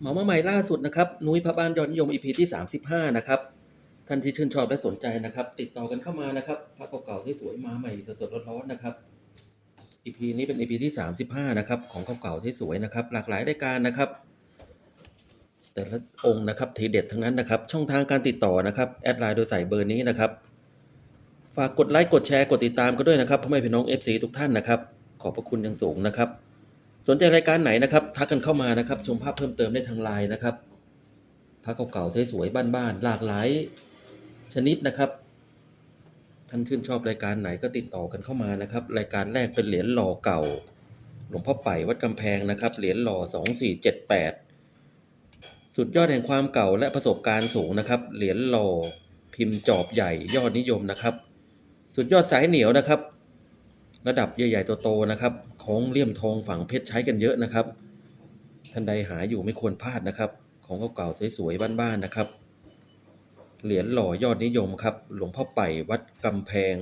หมอมาใหม่ล่าสุดนะครับนุ้ยพระบ้านยอดนิยม EP ที่ 35 นะครับท่านที่ชื่นชอบและสนใจนะครับ ติดต่อกันเข้ามานะครับพระเก่าๆที่สวยมาใหม่สดๆร้อนๆนะครับ EP นี้เป็น EP ที่ 35 นะครับของเก่าๆที่สวยนะครับ หลากหลายรายการนะครับ แต่ละองค์นะครับทีเด็ดทั้งนั้นนะครับ ช่องทางการติดต่อนะครับแอดไลน์โดยใส่เบอร์นี้นะครับ ฝากกดไลค์กดแชร์กดติดตามกันด้วยนะครับพ่อแม่พี่น้อง FC ทุกท่านนะครับ ขอบพระคุณอย่างสูงนะครับ สนใจรายการไหนนะครับ ทักกันเข้ามานะครับ ชมภาพเพิ่มเติมได้ทางไลน์นะครับภาพเก่าๆสวยๆบ้านๆหลากหลายชนิดนะครับ ท่านชื่นชอบรายการไหนก็ติดต่อกันเข้ามานะครับ รายการแรกเป็นเหรียญหล่อเก่า หลวงพ่อไป่วัดกำแพงนะครับเหรียญหล่อสองสี่เจ็ดแปดสุดยอดแห่งความเก่าและประสบการณ์สูงนะครับ เหรียญหล่อพิมพ์จอบใหญ่ยอดนิยมนะครับ สุดยอดสายเหนียวนะครับ ระดับใหญ่ๆโตๆนะครับของเลี่ยมทองฝังเพชรใช้กันเยอะนะครับ ท่านใดหาอยู่ไม่ควรพลาดนะครับ ของเก่าๆสวยๆบ้านๆนะครับ เหรียญหล่อยอดนิยมครับ หลวงพ่อไป่วัดกำแพง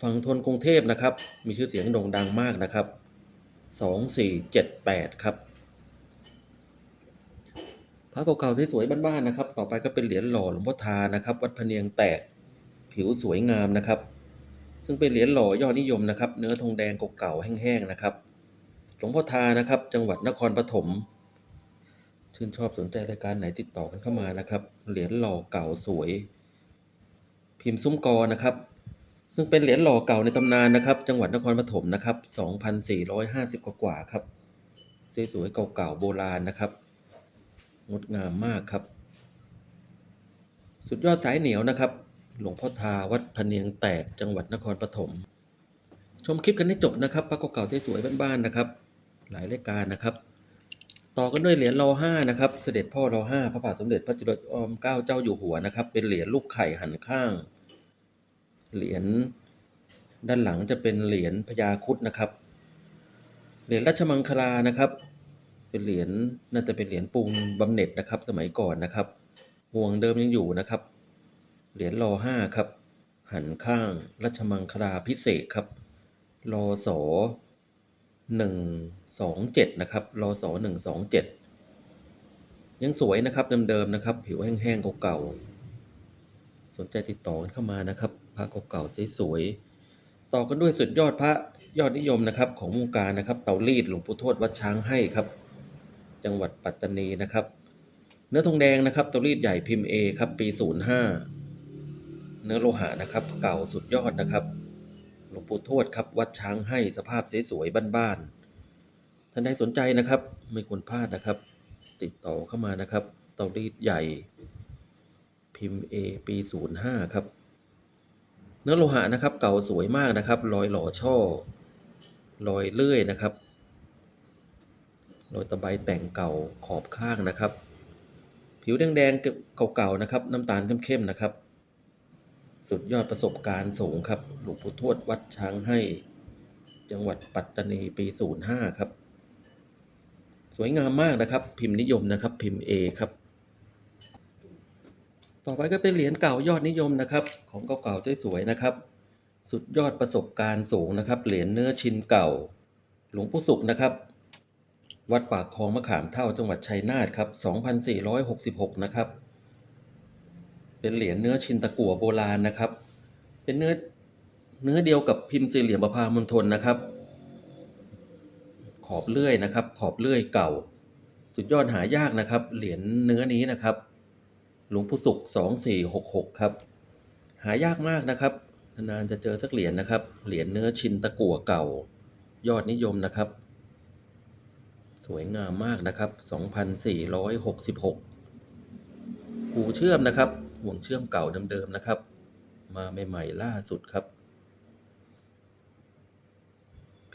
ฝั่งทนกรุงเทพนะครับ มีชื่อเสียงโด่งดังมากนะครับสองสี่เจ็ดแปดครับพระเก่าๆสวยๆบ้านๆนะครับ ต่อไปก็เป็นเหรียญหล่อหลวงพ่อทานะครับ วัดพะเนียงแตกผิวสวยงามนะครับ ซึ่งเป็นเหรียญหล่อยอดนิยมนะครับ เนื้อทองแดงเก่าๆแห้งๆนะครับ หลวงพ่อทานะครับ จังหวัดนครปฐมชื่นชอบสนใจรายการไหนติดต่อกันเข้ามานะครับ เหรียญหล่อเก่าสวย พิมพ์ซุ้มกอนะครับ ซึ่งเป็นเหรียญหล่อเก่าในตำนานนะครับ จังหวัดนครปฐมนะครับ 2,450 กว่ากว่าๆครับสวยๆเก่าๆโบราณนะครับ งดงามมากครับ สุดยอดสายเหนียวนะครับ หลวงพ่อทาวัดพเนียงแตกจังหวัดนครปฐมชมคลิปกันให้จบนะครับพระเก่าๆสวยๆบ้านๆนะครับ หลายรายการนะครับ ต่อกันด้วยเหรียญรอห้านะครับ เสด็จพ่อรอห้าพระบาทสมเด็จพระจุลจอมเกล้าเจ้าอยู่หัวนะครับ เป็นเหรียญลูกไข่หันข้าง เหรียญด้านหลังจะเป็นเหรียญพญาคุดนะครับ เหรียญราชมังคลานะครับ เป็นเหรียญน่าจะเป็นเหรียญปูนบำเหน็จนะครับ สมัยก่อนนะครับห่วงเดิมยังอยู่นะครับ เหรียญรอห้าครับ หันข้างรัชมังคลาพิเศษครับรอสอหนึ่งสองเจ็ดนะครับรอสอหนึ่งสองเจ็ดยังสวยนะครับเดิมๆนะครับ ผิวแห้งๆเก่าๆสนใจติดต่อกันเข้ามานะครับพระเก่าๆสวยๆต่อกันด้วยสุดยอดพระยอดนิยมนะครับของวงการนะครับเตารีดหลวงปู่ทวดวัดช้างให้ครับ จังหวัดปัตตานีนะครับ เนื้อทองแดงนะครับเตารีดใหญ่พิมพ์ A ครับปี 05 เนื้อโลหะนะครับ เก่าสุดยอดนะครับ หลวงปู่ทวดครับ วัดช้างให้สภาพสวยๆบ้านๆท่านใดสนใจนะครับ ไม่ควรพลาดนะครับ ติดต่อเข้ามานะครับ เตารีดใหญ่ พิมพ์ A ปี05ครับ เนื้อโลหะนะครับ เก่าสวยมากนะครับ รอยหล่อช่อ รอยเลื่อยนะครับรอยตะไบแต่งเก่าขอบข้างนะครับ ผิวแดงๆเก่าๆนะครับ น้ำตาลเข้มๆนะครับ สุดยอดประสบการณ์สูงครับ หลวงปู่ทวดวัดช้างให้ จังหวัดปัตตานีปี 05 ครับ สวยงามมากนะครับ พิมพ์นิยมนะครับ พิมพ์ A ครับ ต่อไปก็เป็นเหรียญเก่ายอดนิยมนะครับ ของเก่าๆสวยๆนะครับ สุดยอดประสบการณ์สูงนะครับ เหรียญเนื้อชินเก่า หลวงปู่สุขนะครับ วัดปากคลองมะขามเท่าจังหวัดชัยนาทครับ 2466 นะครับ เป็นเหรียญเนื้อชินตะกั่วโบราณนะครับ เป็นเนื้อเนื้อเดียวกับพิมพ์สี่เหลี่ยมประพามณฑลนะครับ ขอบเลื่อยนะครับ ขอบเลื่อยเก่า สุดยอดหายากนะครับ เหรียญเนื้อนี้นะครับ หลวงปู่สุข2466ครับ หายากมากนะครับนานๆจะเจอสักเหรียญนะครับ เหรียญเนื้อชินตะกั่วเก่า ยอดนิยมนะครับ สวยงามมากนะครับ 2,466 หูเชื่อมนะครับ ห่วงเชื่อมเก่าเดิมๆนะครับ มาใหม่ๆล่าสุดครับ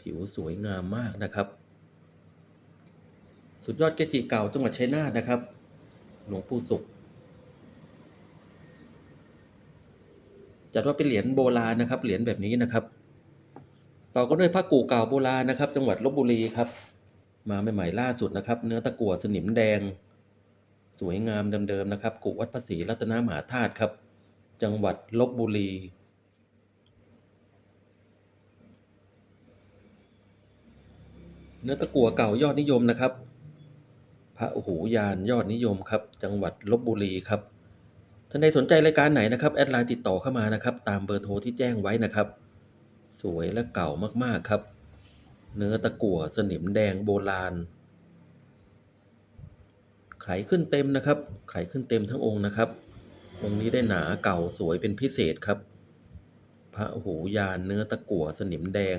ผิวสวยงามมากนะครับ สุดยอดเกจิเก่าจังหวัดชัยนาทนะครับ หลวงปู่สุขจัดว่าเป็นเหรียญโบราณนะครับ เหรียญแบบนี้นะครับ ต่อก็ด้วยพระกู่เก่าโบราณนะครับ จังหวัดลบบุรีครับ มาใหม่ๆล่าสุดนะครับ เนื้อตะกั่วสนิมแดง สวยงามเดิมๆนะครับ กุวัดพระศรีรัตนมหาธาตุครับ จังหวัดลบบุรี เนื้อตะกั่วเก่ายอดนิยมนะครับ พระหูยานยอดนิยมครับ จังหวัดลบบุรีครับท่านใดสนใจรายการไหนนะครับแอดไลน์ติดต่อเข้ามานะครับ ตามเบอร์โทรที่แจ้งไว้นะครับ สวยและเก่ามากๆครับ เนื้อตะกั่วสนิมแดงโบราณ ไขขึ้นเต็มนะครับ ไขขึ้นเต็มทั้งองค์นะครับ องค์นี้ได้หนาเก่าสวยเป็นพิเศษครับ พระหูยานเนื้อตะกั่วสนิมแดง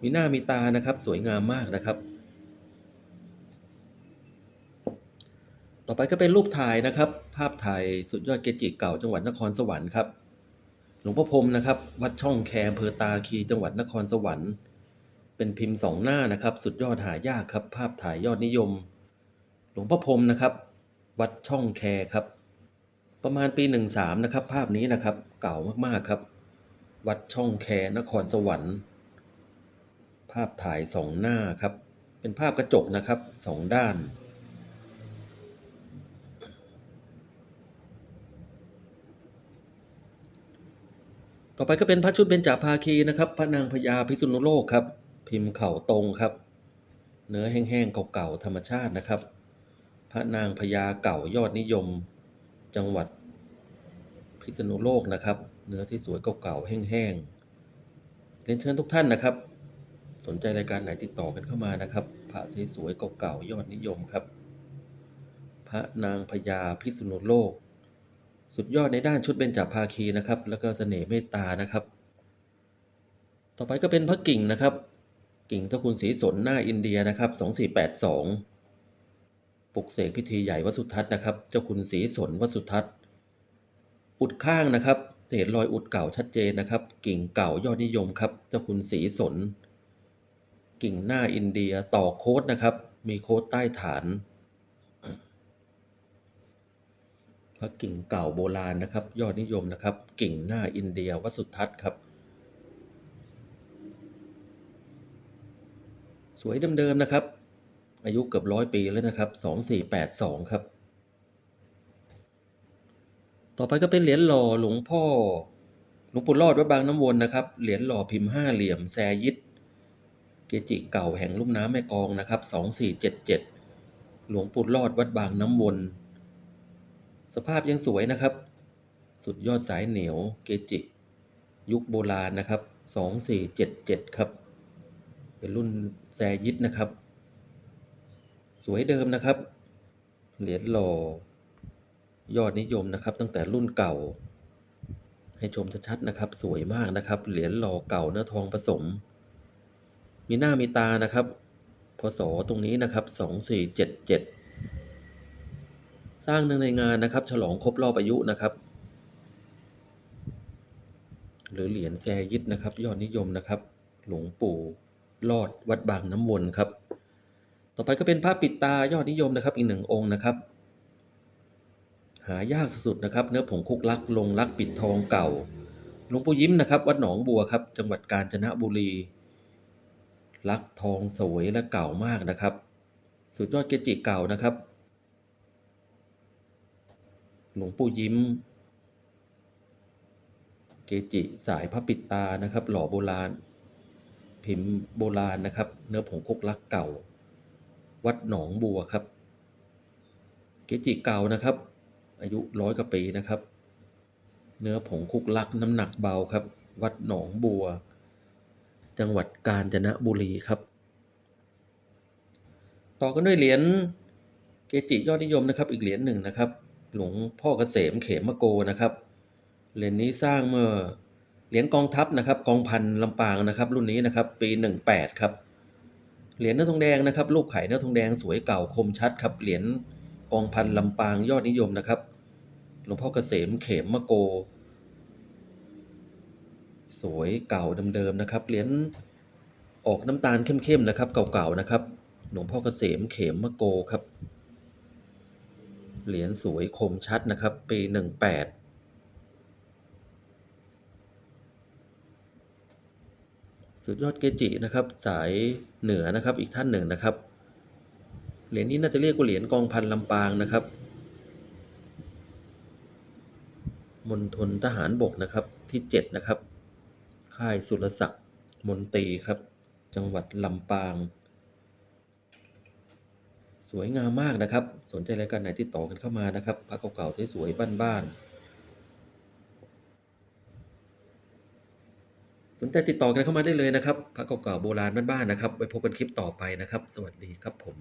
มีหน้ามีตานะครับ สวยงามมากนะครับ ต่อไปก็เป็นรูปถ่ายนะครับ ภาพถ่ายสุดยอดเกจิเก่าจังหวัดนครสวรรค์ครับ หลวงพ่อพรมนะครับ วัดช่องแคอำเภอตาคีจังหวัดนครสวรรค์ เป็นพิมพ์สองหน้านะครับ สุดยอดหายากครับ ภาพถ่ายยอดนิยม หลวงพ่อพรมนะครับ วัดช่องแคครับ ประมาณปีหนึ่งสามนะครับ ภาพนี้นะครับ เก่ามากๆครับ วัดช่องแคนครสวรรค์ ภาพถ่ายสองหน้าครับ เป็นภาพกระจกนะครับสองด้านต่อไปก็เป็นพระชุดเบญจภาคีนะครับ พระนางพญาพิษณุโลกครับ พิมพ์เข่าตรงครับ เนื้อแห้งๆเก่าๆธรรมชาตินะครับ พระนางพญาเก่ายอดนิยม จังหวัดพิษณุโลกนะครับ เนื้อที่สวยเก่าๆแห้งๆเรียนเชิญทุกท่านนะครับ สนใจรายการไหนติดต่อกันเข้ามานะครับพระสวยๆเก่าๆยอดนิยมครับ พระนางพญาพิษณุโลก สุดยอดในด้านชุดเบญจภาคีนะครับ แล้วก็เสน่ห์เมตตานะครับ ต่อไปก็เป็นพระกิ่งนะครับ กิ่งเจ้าคุณศรีสนหน้าอินเดียนะครับสองสี่แปดสองปลุกเสกพิธีใหญ่วัดสุทัศน์นะครับ เจ้าคุณศรีสนวัดสุทัศน์ อุดข้างนะครับเห็นรอยอุดเก่าชัดเจนนะครับ กิ่งเก่ายอดนิยมครับ เจ้าคุณศรีสน กิ่งหน้าอินเดียต่อโค้ดนะครับ มีโค้ดใต้ฐานพระกิ่งเก่าโบราณนะครับ ยอดนิยมนะครับ กิ่งหน้าอินเดียวัดสุทัศน์ครับ สวยเดิมๆนะครับ อายุเกือบร้อยปีแล้วนะครับสองสี่แปดสองครับ ต่อไปก็เป็นเหรียญหล่อหลวงพ่อหลวงปู่รอดวัดบางน้ำวนนะครับ เหรียญหล่อพิมพ์ห้าเหลี่ยมแซยิดเกจิเก่าแห่งลุ่มน้ำแม่กองนะครับสองสี่เจ็ดเจ็ดหลวงปู่รอดวัดบางน้ำวน สภาพยังสวยนะครับ สุดยอดสายเหนียวเกจิ ยุคโบราณนะครับสองสี่เจ็ดเจ็ดครับ เป็นรุ่นแซยิดนะครับ สวยเดิมนะครับ เหรียญหล่อยอดนิยมนะครับ ตั้งแต่รุ่นเก่า ให้ชมชัดๆนะครับ สวยมากนะครับ เหรียญหล่อเก่าเนื้อทองผสม มีหน้ามีตานะครับพศตรงนี้นะครับสองสี่เจ็ดเจ็ดสร้างเนื่องในงานนะครับ ฉลองครบรอบอายุนะครับ หรือเหรียญแซยิดนะครับ ยอดนิยมนะครับ หลวงปู่ รอดวัดบางน้ำวนครับ ต่อไปก็เป็นพระปิดตายอดนิยมนะครับ อีกหนึ่งองค์นะครับ หายากสุดๆนะครับ เนื้อผงคุกลักลงลักปิดทองเก่าหลวงปู่ยิ้มนะครับ วัดหนองบัวครับ จังหวัดกาญจนบุรี ลักทองสวยและเก่ามากนะครับ สุดยอดเกจิเก่านะครับ หลวงปู่ยิ้มเกจิสายพระปิดตานะครับ หล่อโบราณ พิมพ์โบราณนะครับ เนื้อผงคุกลักเก่า วัดหนองบัวครับ เกจิเก่านะครับ อายุร้อยกว่าปีนะครับ เนื้อผงคุกลักน้ำหนักเบาครับ วัดหนองบัว จังหวัดกาญจนบุรีครับ ต่อกันด้วยเหรียญเกจิยอดนิยมนะครับ อีกเหรียญหนึ่งนะครับ หลวงพ่อเกษมเขมโกนะครับเหรียญนี้สร้างเมื่อ เหรียญกองทัพนะครับกองพันลำปางนะครับ รุ่นนี้นะครับ ปี 18 ครับ เหรียญเนื้อทองแดงนะครับลูกไข่เนื้อทองแดงสวยเก่าคมชัดครับเหรียญกองพันลำปางยอดนิยมนะครับหลวงพ่อเกษมเขมมะโก สวยเก่าเดิมๆนะครับเหรียญออกน้ำตาลเข้มๆนะครับ เก่าๆนะครับ หลวงพ่อเกษมเขมมะโกครับ เหรียญสวยคมชัดนะครับ ปี 18 สุดยอดเกจินะครับ สายเหนือนะครับอีกท่านหนึ่งนะครับ เหรียญนี้น่าจะเรียกว่าเหรียญกองพันลำปางนะครับมณฑลทหารบกนะครับที่เจ็ดนะครับ ค่ายสุรศักดิ์มนตรีครับ จังหวัดลำปาง สวยงามมากนะครับ สนใจรายการไหนติดต่อกันเข้ามานะครับพระเก่าๆสวยๆบ้านๆ สนใจติดต่อกันเข้ามาได้เลยนะครับพระเก่าๆโบราณบ้านๆนะครับ ไว้พบกันคลิปต่อไปนะครับ สวัสดีครับผม